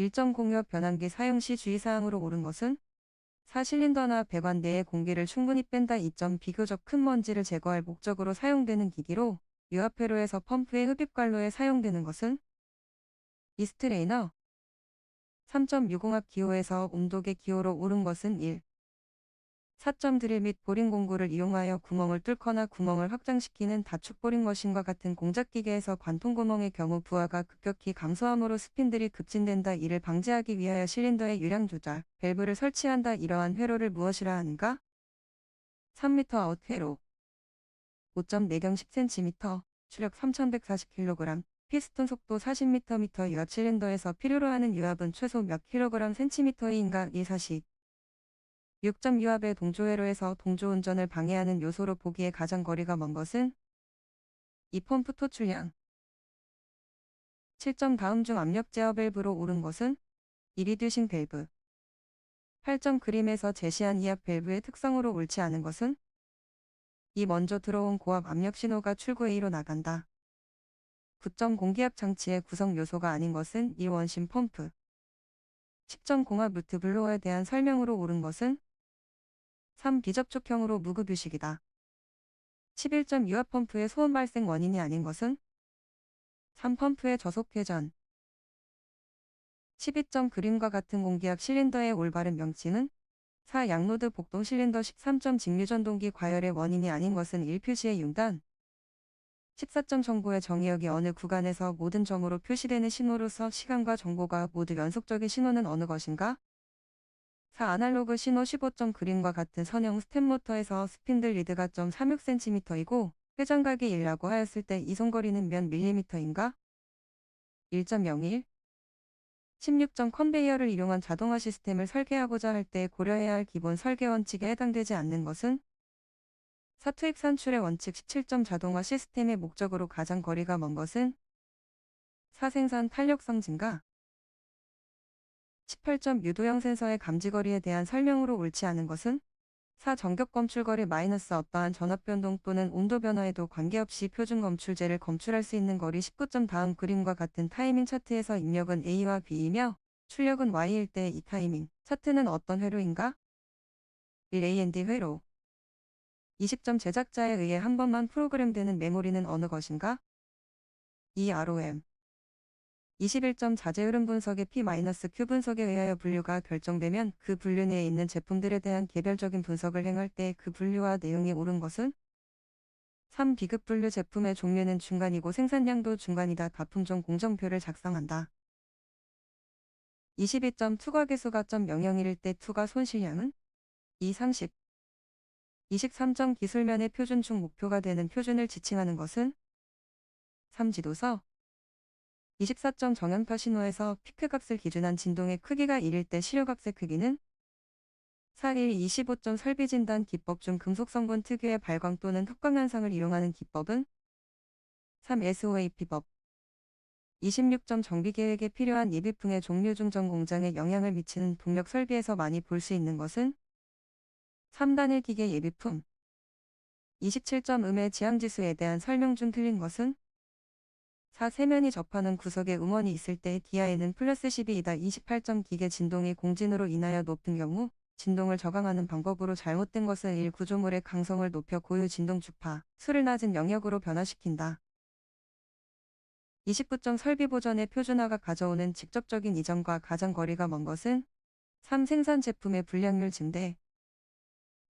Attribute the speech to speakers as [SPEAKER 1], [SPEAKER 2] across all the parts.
[SPEAKER 1] 일정 공유 변환기 사용 시 주의사항으로 옳은 것은 4실린더나 배관 내의 공기를 충분히 뺀다 2점 비교적 큰 먼지를 제거할 목적으로 사용되는 기기로 유압회로에서 펌프의 흡입관로에 사용되는 것은 이스트레이너 3.6공합 기호에서 온도계 기호로 옳은 것은 1. 4점 드릴 및 보링 공구를 이용하여 구멍을 뚫거나 구멍을 확장시키는 다축 보링 머신과 같은 공작 기계에서 관통 구멍의 경우 부하가 급격히 감소함으로 스핀들이 급진된다. 이를 방지하기 위하여 실린더의 유량 조절, 밸브를 설치한다. 이러한 회로를 무엇이라 하는가? 3m 아웃 회로 5.4경 10cm, 추력 3140kg, 피스톤 속도 40m/m 유압 실린더에서 필요로 하는 유압은 최소 몇 kg cm인가 이 사실 6점 유압의 동조회로에서 동조 운전을 방해하는 요소로 보기에 가장 거리가 먼 것은 이 펌프 토출량. 7점 다음 중 압력 제어 밸브로 옳은 것은 1위 듀싱 밸브. 8점 그림에서 제시한 이압 밸브의 특성으로 옳지 않은 것은 이 먼저 들어온 고압 압력 신호가 출구 A로 나간다. 9점 공기압 장치의 구성 요소가 아닌 것은 이 원심 펌프. 10점 공합 루트 블로어에 대한 설명으로 옳은 것은 3. 비접촉형으로 무급유식이다. 11점 유압 펌프의 소음 발생 원인이 아닌 것은 3. 펌프의 저속 회전 12점 그림과 같은 공기압 실린더의 올바른 명칭은 4. 양로드 복동 실린더 13점 직류전동기 과열의 원인이 아닌 것은 1표시의 융단 14점 정보의 정의역이 어느 구간에서 모든 점으로 표시되는 신호로서 시간과 정보가 모두 연속적인 신호는 어느 것인가? 4. 아날로그 신호 15점 그림과 같은 선형 스텝 모터에서 스핀들 리드가 0.36cm이고 회전각이 1라고 하였을 때 이송거리는 몇 밀리미터인가? 1.01 16점 컨베이어를 이용한 자동화 시스템을 설계하고자 할 때 고려해야 할 기본 설계 원칙에 해당되지 않는 것은 사투입 산출의 원칙 17점 자동화 시스템의 목적으로 가장 거리가 먼 것은 사생산 탄력성 증가 18점 유도형 센서의 감지거리에 대한 설명으로 옳지 않은 것은 4. 정격 검출거리 마이너스 어떠한 전압 변동 또는 온도 변화에도 관계없이 표준 검출제를 검출할 수 있는 거리 19점 다음 그림과 같은 타이밍 차트에서 입력은 A와 B이며 출력은 Y일 때 이 타이밍 차트는 어떤 회로인가? 1. A&D 회로 20점 제작자에 의해 한 번만 프로그램되는 메모리는 어느 것인가? 2. ROM 21점 자재 흐름 분석의 P-Q 분석에 의하여 분류가 결정되면 그 분류 내에 있는 제품들에 대한 개별적인 분석을 행할 때 그 분류와 내용이 옳은 것은 3. 비급 분류 제품의 종류는 중간이고 생산량도 중간이다. 다품종 공정표를 작성한다. 22점 투과 개수가 점 001일 때 투과 손실량은 2. 30 23점 기술면의 표준 중 목표가 되는 표준을 지칭하는 것은 3. 지도서 24점 정연파 신호에서 피크 값을 기준한 진동의 크기가 1일 때 시료각의 크기는 4일 25점 설비 진단 기법 중 금속 성분 특유의 발광 또는 흑광 현상을 이용하는 기법은 3. SOAP법 26점 정비 계획에 필요한 예비풍의 종류 중 전 공장에 영향을 미치는 동력 설비에서 많이 볼 수 있는 것은 3단일 기계 예비품 27점 음의 지향지수에 대한 설명 중 틀린 것은 4. 세면이 접하는 구석에 음원이 있을 때 디아에는 플러스 12이다. 28점 기계 진동이 공진으로 인하여 높은 경우 진동을 저강하는 방법으로 잘못된 것은 1. 구조물의 강성을 높여 고유 진동 주파, 수를 낮은 영역으로 변화시킨다. 29점 설비 보전의 표준화가 가져오는 직접적인 이전과 가장 거리가 먼 것은 3. 생산 제품의 불량률 증대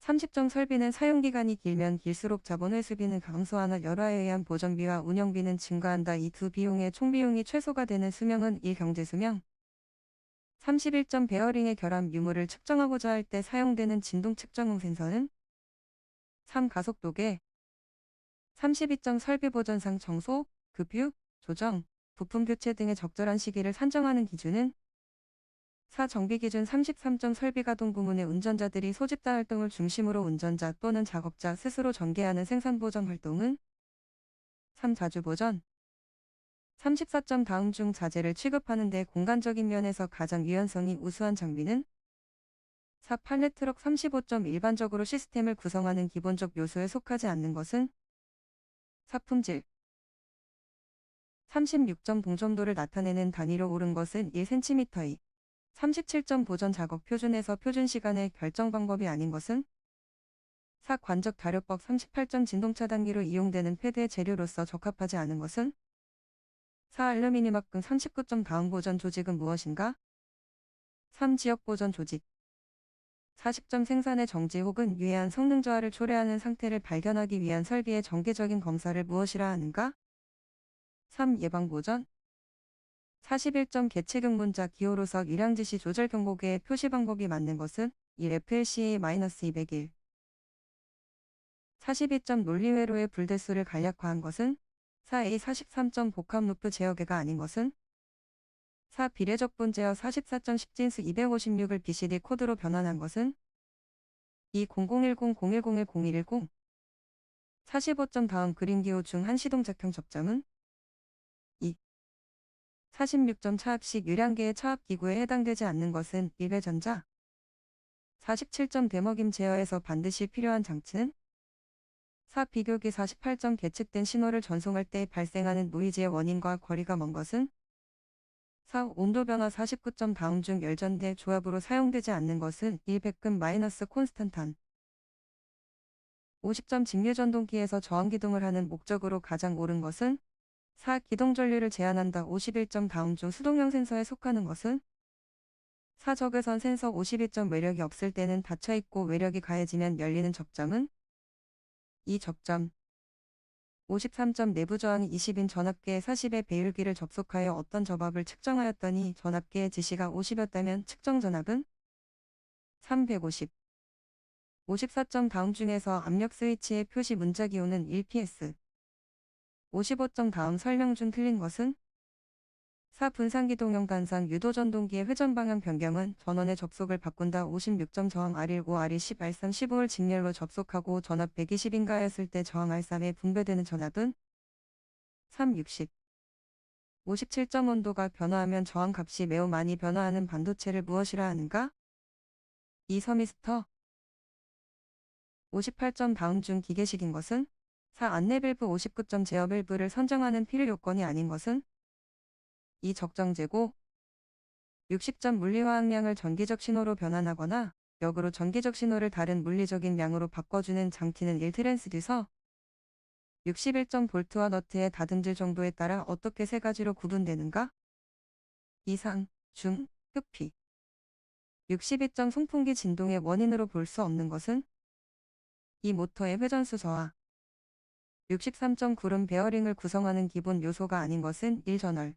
[SPEAKER 1] 30점 설비는 사용기간이 길면 길수록 자본 회수비는 감소하나 열화에 의한 보정비와 운영비는 증가한다. 이 두 비용의 총비용이 최소가 되는 수명은 1. 경제수명 31점 베어링의 결함 유무를 측정하고자 할 때 사용되는 진동 측정용 센서는 3. 가속도계 32점 설비 보전상 청소, 급유, 조정, 부품 교체 등의 적절한 시기를 산정하는 기준은 4. 정비기준 33점 설비가동 부문의 운전자들이 소집단 활동을 중심으로 운전자 또는 작업자 스스로 전개하는 생산보전 활동은 3. 자주보전 34점 다음 중 자재를 취급하는 데 공간적인 면에서 가장 유연성이 우수한 장비는 4. 팔레 트럭 35점 일반적으로 시스템을 구성하는 기본적 요소에 속하지 않는 것은 4. 품질 36점 동점도를 나타내는 단위로 오른 것은 1cm의 37점 보전 작업 표준에서 표준 시간의 결정 방법이 아닌 것은 4. 관적 다료법 38점 진동 차단기로 이용되는 패드의 재료로서 적합하지 않은 것은 4. 알루미늄 합금 39점 다음 보전 조직은 무엇인가? 3. 지역 보전 조직 40점 생산의 정지 혹은 유해한 성능 저하를 초래하는 상태를 발견하기 위한 설비의 정기적인 검사를 무엇이라 하는가? 3. 예방 보전 41점 계측응 문자 기호로서 유량 지시 조절 경보기의 표시 방법이 맞는 것은 1 FLCA-201 42점 논리회로의 불대수를 간략화한 것은 4A 43점 복합 루프 제어계가 아닌 것은 4. 비례적 분 제어 44점 10진수 256을 BCD 코드로 변환한 것은 2. 0010-0101-0110 45점 다음 그림 기호 중 한시동 작형 접점은 2. 46점 차압식 유량계의 차압기구에 해당되지 않는 것은 1배전자 47점 대먹임 제어에서 반드시 필요한 장치는 4. 비교기 48점 계측된 신호를 전송할 때 발생하는 노이즈의 원인과 거리가 먼 것은 4. 온도 변화 49점 다음 중 열전대 조합으로 사용되지 않는 것은 1백금 마이너스 콘스탄탄 50점 직류 전동기에서 저항 기동을 하는 목적으로 가장 옳은 것은 4. 기동 전류를 제한한다 51점 다음 중 수동형 센서에 속하는 것은 4. 적외선 센서 52점 외력이 없을 때는 닫혀있고 외력이 가해지면 열리는 접점은 2. 접점 53점 내부 저항이 20인 전압계의 40의 배율기를 접속하여 어떤 접압을 측정하였더니 전압계의 지시가 50였다면 측정 전압은 350 54점 다음 중에서 압력 스위치의 표시 문자 기호는 1ps 55점 다음 설명 중 틀린 것은 4. 분산기동형 단상 유도전동기의 회전 방향 변경은 전원의 접속을 바꾼다 56점 저항 R15 R20 R3 15를 직렬로 접속하고 전압 120인가 하였을 때 저항 R3에 분배되는 전압은 3 60 57점 온도가 변화하면 저항 값이 매우 많이 변화하는 반도체를 무엇이라 하는가? 2. 서미스터 58점 다음 중 기계식인 것은 4. 안내 밸브 59점 제어 밸브를 선정하는 필요 요건이 아닌 것은 이 적정제고 60점 물리화학량을 전기적 신호로 변환하거나 역으로 전기적 신호를 다른 물리적인 양으로 바꿔주는 장치는 1트랜스듀서 61점 볼트와 너트의 다듬질 정도에 따라 어떻게 세 가지로 구분되는가? 이상, 중, 흡피 62점 송풍기 진동의 원인으로 볼 수 없는 것은 이 모터의 회전수 저하 63점 구름 베어링을 구성하는 기본 요소가 아닌 것은 1전월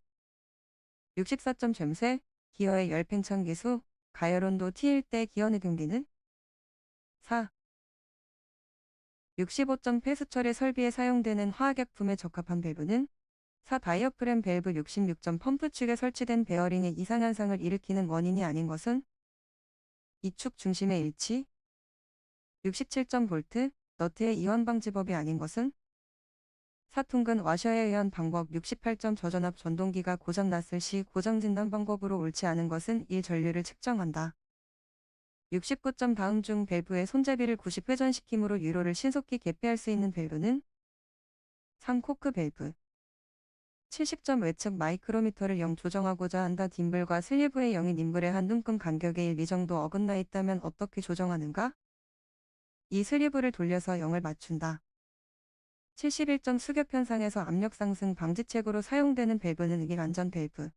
[SPEAKER 1] 64점 젬쇠, 기어의 열팽창 기수, 가열온도 T일 때 기어의 경기는 4. 65점 폐수처리 설비에 사용되는 화학약품에 적합한 밸브는 4. 다이어프램 밸브 66점 펌프 측에 설치된 베어링의 이상현상을 일으키는 원인이 아닌 것은 이축 중심의 일치 67점 볼트, 너트의 이완 방지법이 아닌 것은 사통근 와셔에 의한 방법 68점 저전압 전동기가 고장났을 시 고장진단 방법으로 옳지 않은 것은 이 전류를 측정한다. 69점 다음 중 밸브의 손잡이를 90 회전시킴으로 유로를 신속히 개폐할 수 있는 밸브는 3. 코크 밸브 70점 외측 마이크로미터를 0 조정하고자 한다 딤블과 슬리브의 0이 님블의 한 눈금 간격의 1, 2 정도 어긋나 있다면 어떻게 조정하는가? 이 슬리브를 돌려서 0을 맞춘다. 71점 수격 현상에서 압력 상승 방지책으로 사용되는 밸브는 일 안전 밸브.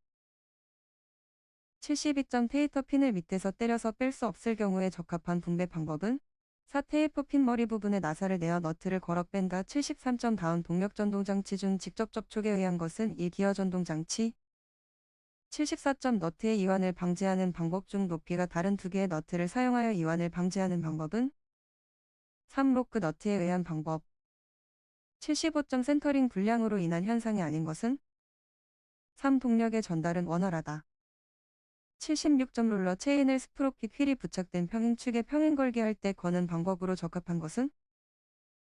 [SPEAKER 1] 72점 테이터 핀을 밑에서 때려서 뺄 수 없을 경우에 적합한 분배 방법은 4 테이프 핀 머리 부분에 나사를 내어 너트를 걸어 뺀다 73점 다운 동력 전동 장치 중 직접 접촉에 의한 것은 1 기어 전동 장치 74점 너트의 이완을 방지하는 방법 중 높이가 다른 두 개의 너트를 사용하여 이완을 방지하는 방법은 3 로크 너트에 의한 방법 75점 센터링 불량으로 인한 현상이 아닌 것은 3. 동력의 전달은 원활하다. 76점 롤러 체인을 스프로킷 휠이 부착된 평행 걸게 할때 거는 방법으로 적합한 것은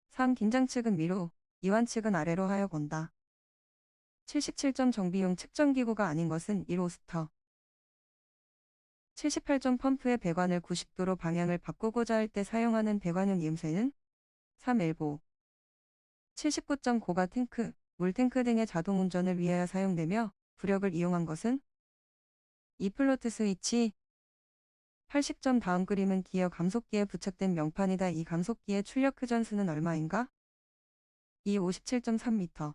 [SPEAKER 1] 3. 긴장 측은 위로, 이완 측은 아래로 하여 건다. 77점 정비용 측정기구가 아닌 것은 1 호스터. 78점 펌프의 배관을 90도로 방향을 바꾸고자 할 때 사용하는 배관용 이음새는 3 엘보. 79점 고가 탱크, 물탱크 등의 자동 운전을 위하여 사용되며 부력을 이용한 것은 이 플로트 스위치 80점 다음 그림은 기어 감속기에 부착된 명판이다. 이 감속기의 출력 회전수는 얼마인가? 이 57.3m